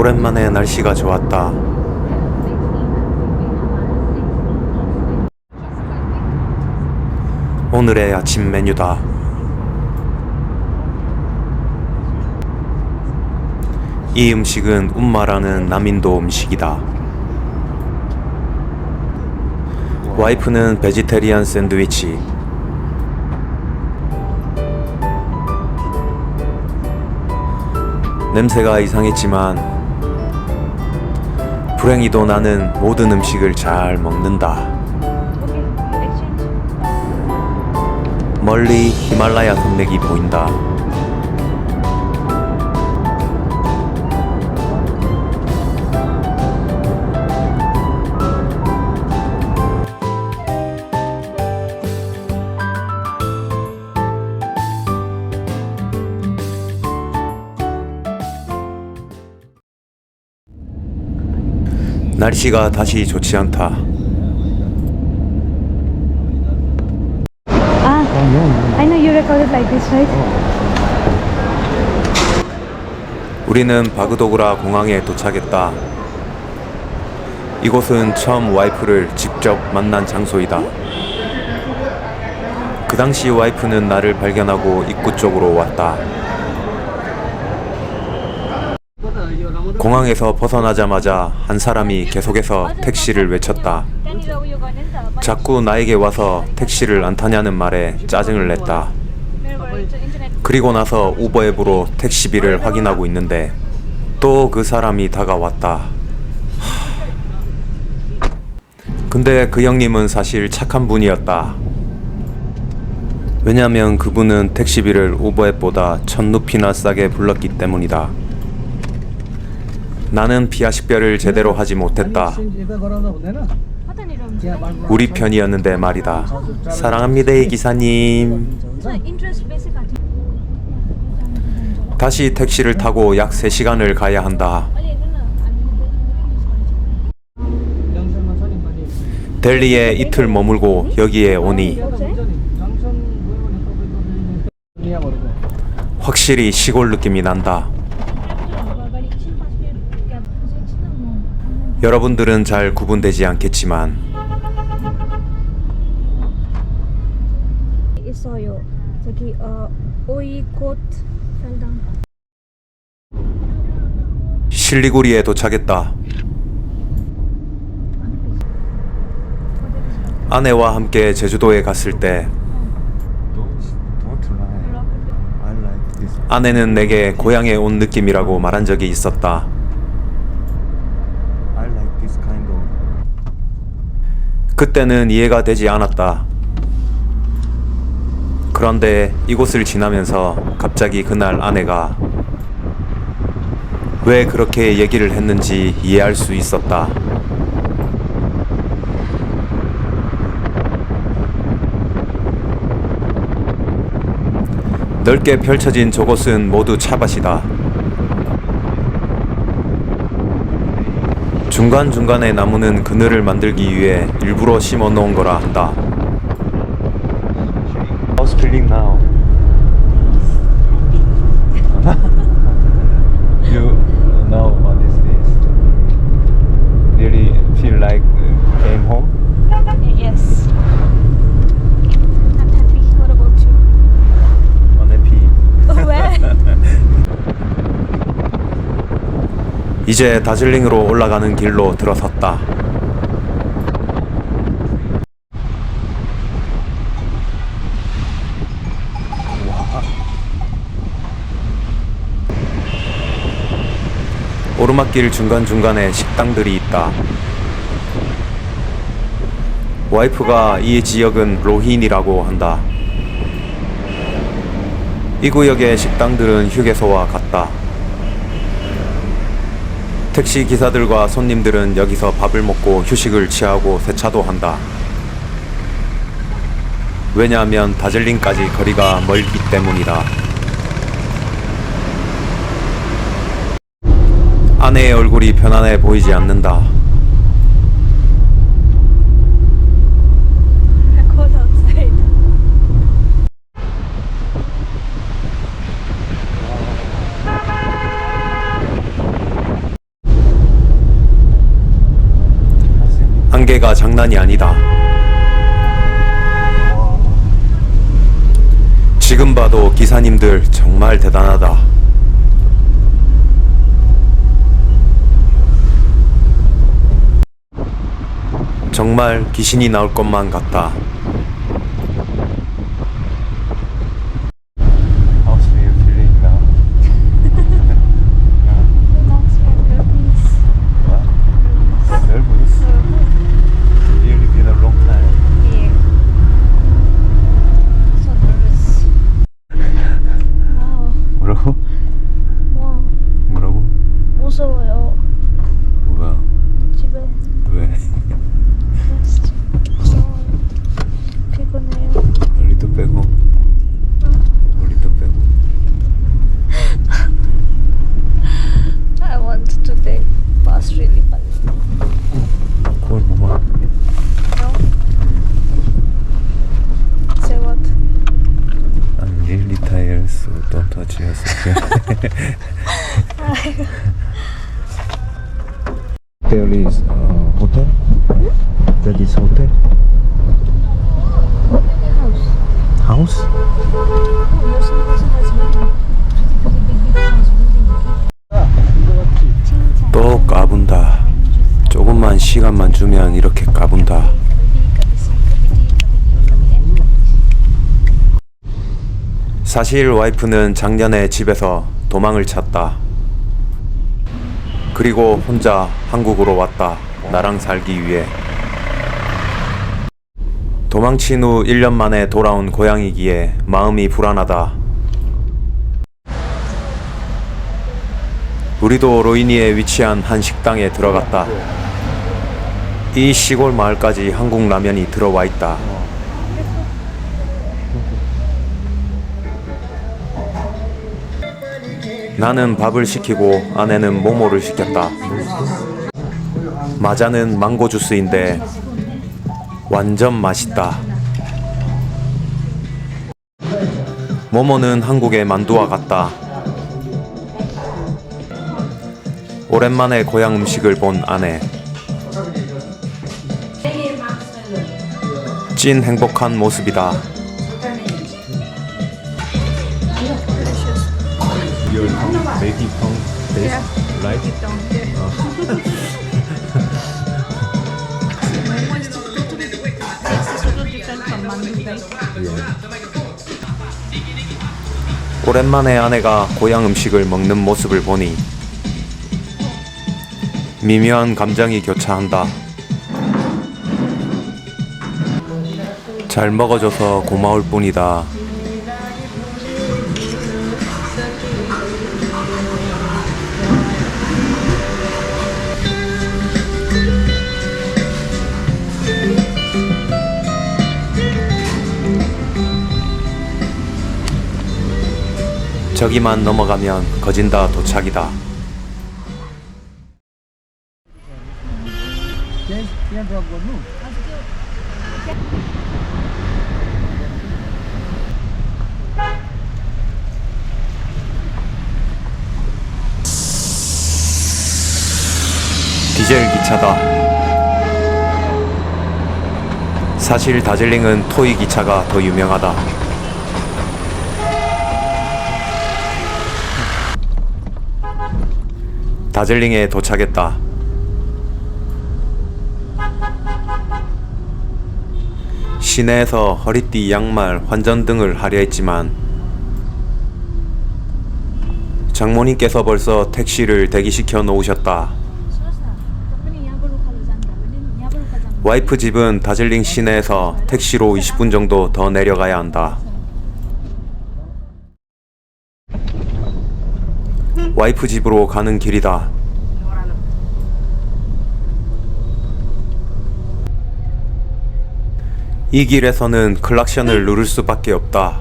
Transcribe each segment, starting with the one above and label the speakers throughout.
Speaker 1: 오랜만에 날씨가 좋았다. 오늘의 아침 메뉴다. 이 음식은 움마라는 남인도 음식이다. 와이프는 베지테리안 샌드위치. 냄새가 이상했지만 불행히도 나는 모든 음식을 잘 먹는다. 멀리 히말라야 산맥이 보인다. 날씨가 다시 좋지 않다.
Speaker 2: Ah, I know you recorded like this, right?
Speaker 1: 우리는 바그도그라 공항에 도착했다. 이곳은 처음 와이프를 직접 만난 장소이다. 그 당시 와이프는 나를 발견하고 입구 쪽으로 왔다. 공항에서 벗어나자마자 한 사람이 계속해서 택시를 외쳤다. 자꾸 나에게 와서 택시를 안 타냐는 말에 짜증을 냈다. 그리고 나서 우버 앱으로 택시비를 확인하고 있는데 또 그 사람이 다가왔다. 하... 근데 그 형님은 사실 착한 분이었다. 왜냐면 그분은 택시비를 우버 앱보다 천 루피나 싸게 불렀기 때문이다. 나는 비아식별을 제대로 하지 못했다. 우리 편이었는데 말이다. 사랑합니다, 이 기사님. 다시 택시를 타고 약 3시간을 가야 한다. 델리에 이틀 머물고 여기에 오니 확실히 시골 느낌이 난다. 여러분들은 잘 구분되지 않겠지만
Speaker 2: 있어요. 저기 어 오이꽃 fel당.
Speaker 1: 실리구리에 도착했다. 아내와 함께 제주도에 갔을 때 아내는 내게 고향에 온 느낌이라고 말한 적이 있었다. 그때는 이해가 되지 않았다. 그런데 이곳을 지나면서 갑자기 그날 아내가 왜 그렇게 얘기를 했는지 이해할 수 있었다. 넓게 펼쳐진 저곳은 모두 차밭이다. 중간중간에 나무는 그늘을 만들기 위해 일부러 심어 놓은 거라 한다. How's feeling now? you know what is this? Really feel like uh, came home?
Speaker 2: Yes.
Speaker 1: 이제 다즐링으로 올라가는 길로 들어섰다. 오르막길 중간중간에 식당들이 있다. 와이프가 이 지역은 로힌이라고 한다. 이 구역의 식당들은 휴게소와 같다. 택시 기사들과 손님들은 여기서 밥을 먹고 휴식을 취하고 세차도 한다. 왜냐하면 다즐링까지 거리가 멀기 때문이다. 아내의 얼굴이 편안해 보이지 않는다. 안개가 장난이 아니다. 지금 봐도 기사님들 정말 대단하다. 정말 귀신이 나올 것만 같다.
Speaker 3: How's you feeling now?
Speaker 2: That's Philippines.
Speaker 3: What? Nervous? Really been a long time.
Speaker 2: Yeah. So nervous. Wow.
Speaker 3: 뭐라고?
Speaker 2: Wow.
Speaker 3: 뭐라고?
Speaker 2: 무서워요.
Speaker 3: 뭐야?
Speaker 2: 집에
Speaker 3: 왜?
Speaker 2: rest. 무서워요. 피곤해요.
Speaker 3: 멀리도 빼고. 멀리도 빼고.
Speaker 2: I want to take bus really bad.
Speaker 3: 그걸 뭐야?
Speaker 2: No? Say what?
Speaker 3: I'm really tired, so don't touch yourself. There is uh, hotel. That is hotel.
Speaker 2: House. Oh.
Speaker 1: 또 까분다. 조금만 시간만 주면 이렇게 까분다. 사실 와이프는 작년에 집에서 도망을 찼다. 그리고 혼자 한국으로 왔다. 나랑 살기 위해. 도망친 후 1년 만에 돌아온 고향이기에 마음이 불안하다. 우리도 로이니에 위치한 한 식당에 들어갔다. 이 시골 마을까지 한국 라면이 들어와 있다. 나는 밥을 시키고 아내는 모모를 시켰다. 마자는 망고 주스인데 완전 맛있다. 모모는 한국의 만두와 같다. 오랜만에 고향 음식을 본 아내. 찐 행복한 모습이다.
Speaker 3: Tongue, making tongue taste, right?
Speaker 1: 오랜만에 아내가 고향 음식을 먹는 모습을 보니 미묘한 감정이 교차한다. 잘 먹어줘서 고마울 뿐이다. 저기만 넘어가면 거진다 도착이다. 디젤 기차다. 사실 다즐링은 토이 기차가 더 유명하다. 다즐링에 도착했다. 시내에서 허리띠, 양말, 환전등을 하려 했지만 장모님께서 벌써 택시를 대기시켜 놓으셨다. 와이프 집은 다즐링 시내에서 택시로 20분 정도 더 내려가야 한다. 와이프 집으로 가는 길이다. 이 길에서는 클락션을 누를 수밖에 없다.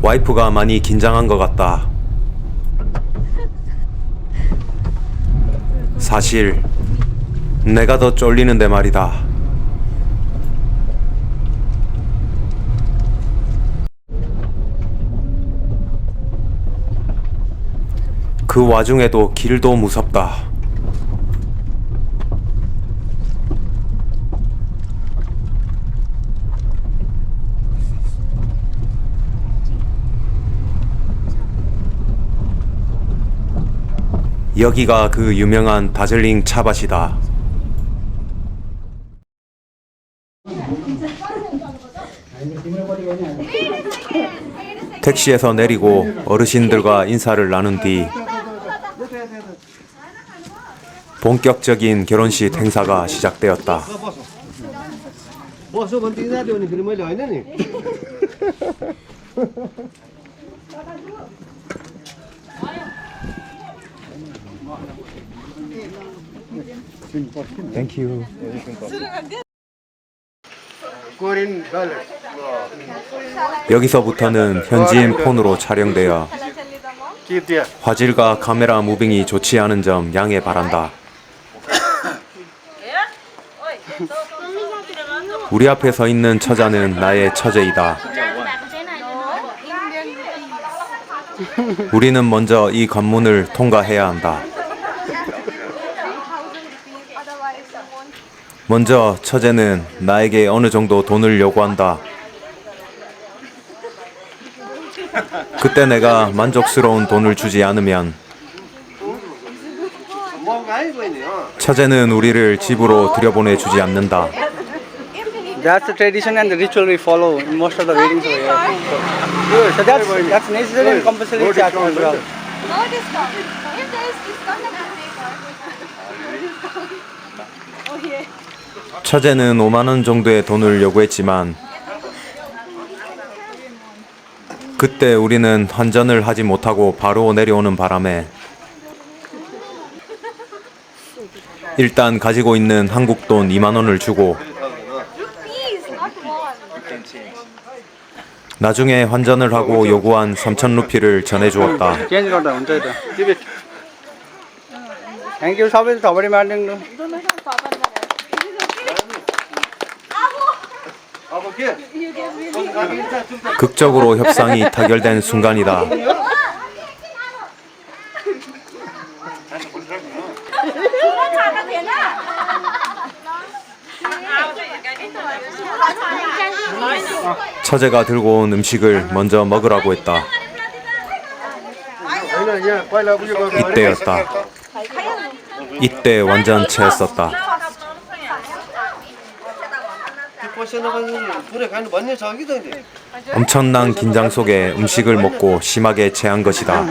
Speaker 1: 와이프가 많이 긴장한 것 같다. 사실 내가 더 쫄리는데 말이다. 그 와중에도 길도 무섭다. 여기가 그 유명한 다즐링 차밭이다. 택시에서 내리고 어르신들과 인사를 나눈 뒤 본격적인 결혼식 행사가 시작되었다. 여기서부터는 현지인 폰으로 촬영되어 화질과 카메라 무빙이 좋지 않은 점 양해 바란다. 우리 앞에 서 있는 처자는 나의 처제이다. 우리는 먼저 이 관문을 통과해야 한다. 먼저 처제는 나에게 어느 정도 돈을 요구한다. 그때 내가 만족스러운 돈을 주지 않으면 처제는 우리를 집으로 들여보내주지 않는다.
Speaker 4: That's the tradition and the ritual we follow in most of the weddings over here. So that's, that's necessary and compulsory in Chatham as well.
Speaker 2: No discount. If there is discount, then I'll pay for it. Oh, yeah.
Speaker 1: 처제는 5만 원 정도의 돈을 요구했지만 그때 우리는 환전을 하지 못하고 바로 내려오는 바람에 일단 가지고 있는 한국 돈 2만 원을 주고 나중에 환전을 하고 요구한 3천 루피를 전해주었다. 극적으로 협상이 타결된 순간이다. 처제가 들고 온 음식을 먼저 먹으라고 했다. 이때였다. 이때 완전체였었다. 엄청난 긴장 속에 음식을 먹고 심하게 체한 것이다.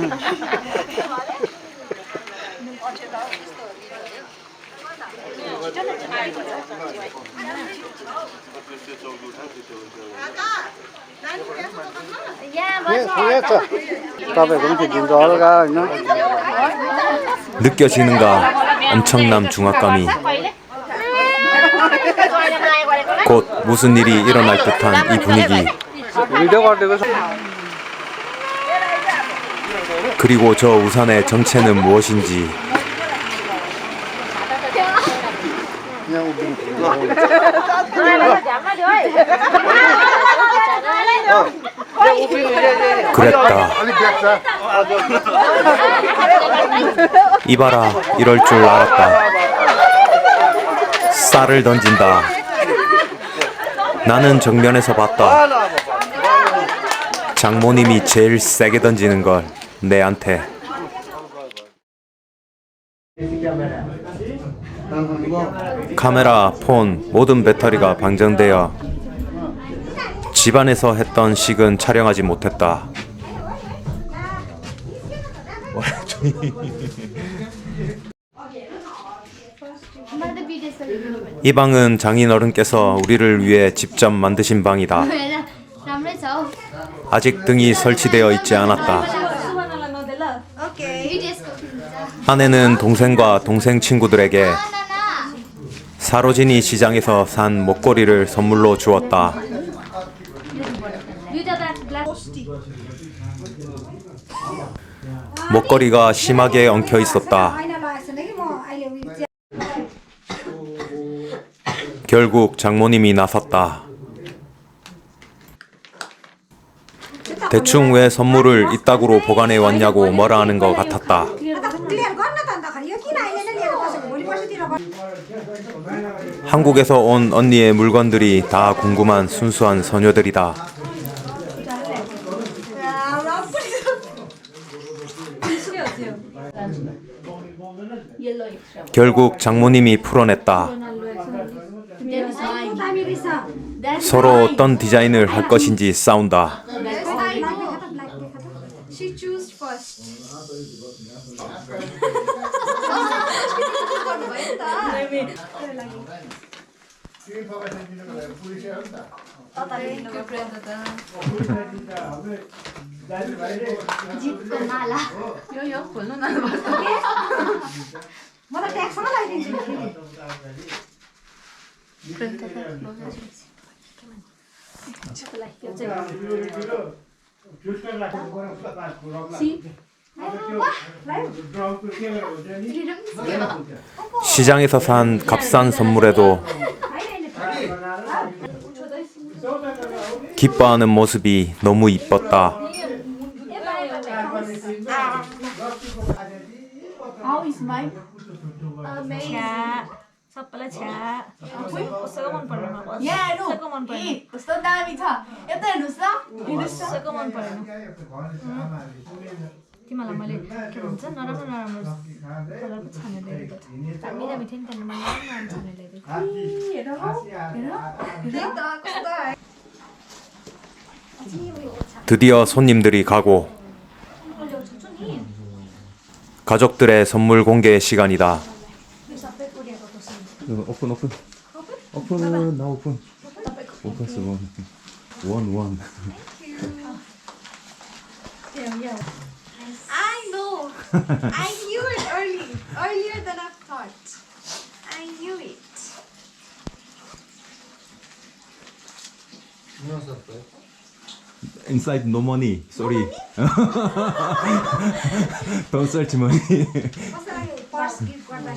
Speaker 4: 예, 예, 예.
Speaker 1: 느껴지는가? 엄청난 중압감이. 곧 무슨 일이 일어날 듯한 이 분위기. 그리고 저 우산의 정체는 무엇인지 그랬다. 이봐라 이럴 줄 알았다. 쌀을 던진다. 나는 정면에서 봤다. 장모님이 제일 세게 던지는 걸 내한테 카메라, 폰, 모든 배터리가 방전되어 집안에서 했던 식은 촬영하지 못했다. 이 방은 장인어른께서 우리를 위해 직접 만드신 방이다. 아직 등이 설치되어 있지 않았다. 아내는 동생과 동생 친구들에게 사로진이 시장에서 산 목걸이를 선물로 주었다. 목걸이가 심하게 엉켜 있었다. 결국 장모님이 나섰다. 대충 왜 선물을 이따구로 보관해 왔냐고 뭐라 하는 것 같았다. 한국에서 온 언니의 물건들이 다 궁금한 순수한 소녀들이다. 결국 장모님이 풀어냈다. 서로 어떤 디자인을 할 것인지 싸운다. 시장에서 산 값싼 선물에도 기뻐하는 모습이 너무 이뻤다.
Speaker 5: How is my?
Speaker 2: Amazing. Sa pala siya. Uy, gusto ko man pala na.
Speaker 5: Yeah, no. Gusto
Speaker 2: ko man pala.
Speaker 5: Eh, gusto dami ta. Ito, gusto? Gusto ko man
Speaker 2: pala na. परेन तिमीहरूलाई मैले के भन्छ नराम्रो नराम्रो कलरको छानेर ल्याइदिएको थिएँ दामी दामी थियो नि त्यहाँनिर मैले नराम्रो नराम्रो छानेर ल्याइदिएको
Speaker 1: 드디어 손님들이 가고 가족들의 선물 공개 시간이다.
Speaker 3: 오픈 오픈 오픈 나 오픈 오픈 원원
Speaker 6: I knew it early, earlier than I thought. I knew it. No.
Speaker 3: Inside no money. Sorry. Don't search money.
Speaker 6: First,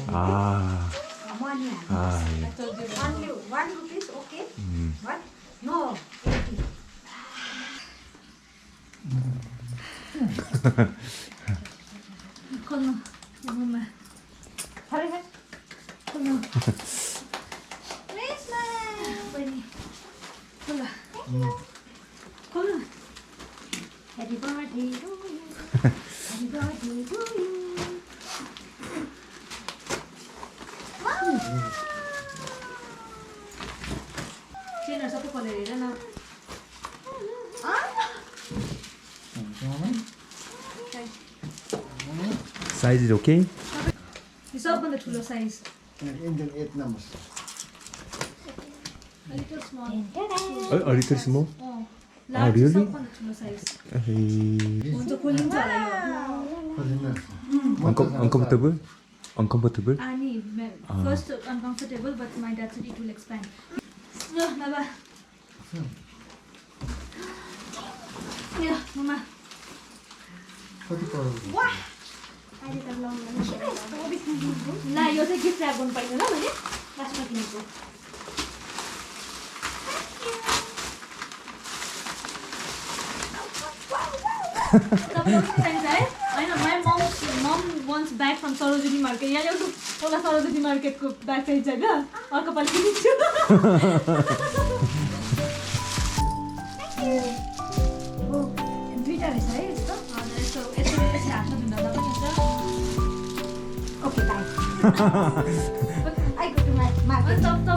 Speaker 6: Ah. ah gift one
Speaker 2: One, rupees, okay? What? No.
Speaker 3: eighty. bakalım. Okay. Just open
Speaker 2: the chulo size. And
Speaker 7: Indian eight numbers.
Speaker 2: A little
Speaker 3: small. Oh, a little small.
Speaker 2: Oh,
Speaker 3: large.
Speaker 2: Really? Open the
Speaker 3: chulo
Speaker 2: size. Unto kuling chala
Speaker 3: yo. Uncomfortable. Uncomfortable.
Speaker 2: Ani, ah. first uncomfortable, but my dad said it will expand. No, Baba. Yeah, Mama. What? ला यो चाहिँ gift rap गर्नु ल मैले लास्टमा किनेको तपाईँलाई पनि चाहिन्छ है? होइन my mom mom once bag from Sarojini market यहाँ एउटा एउटा सरोजिनी मार्केटको ब्याग चाहिन्छ होइन अर्को पालि किनिन्छु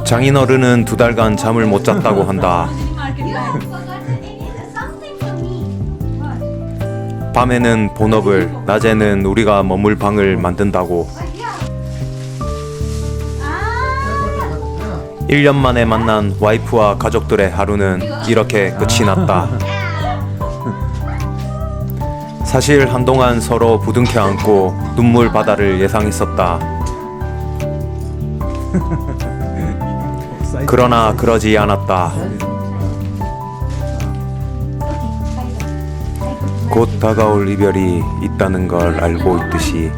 Speaker 1: 장인어른은 두 달간 잠을 못 잤다고 한다. 밤에는 본업을, 낮에는 우리가 머물 방을 만든다고. 1년 만에 만난 와이프와 가족들의 하루는 이렇게 끝이 났다. 사실 한동안 서로 부둥켜 안고 눈물 바다를 예상했었다. 그러나 그러지 않았다. 곧 다가올 이별이 있다는 걸 알고 있듯이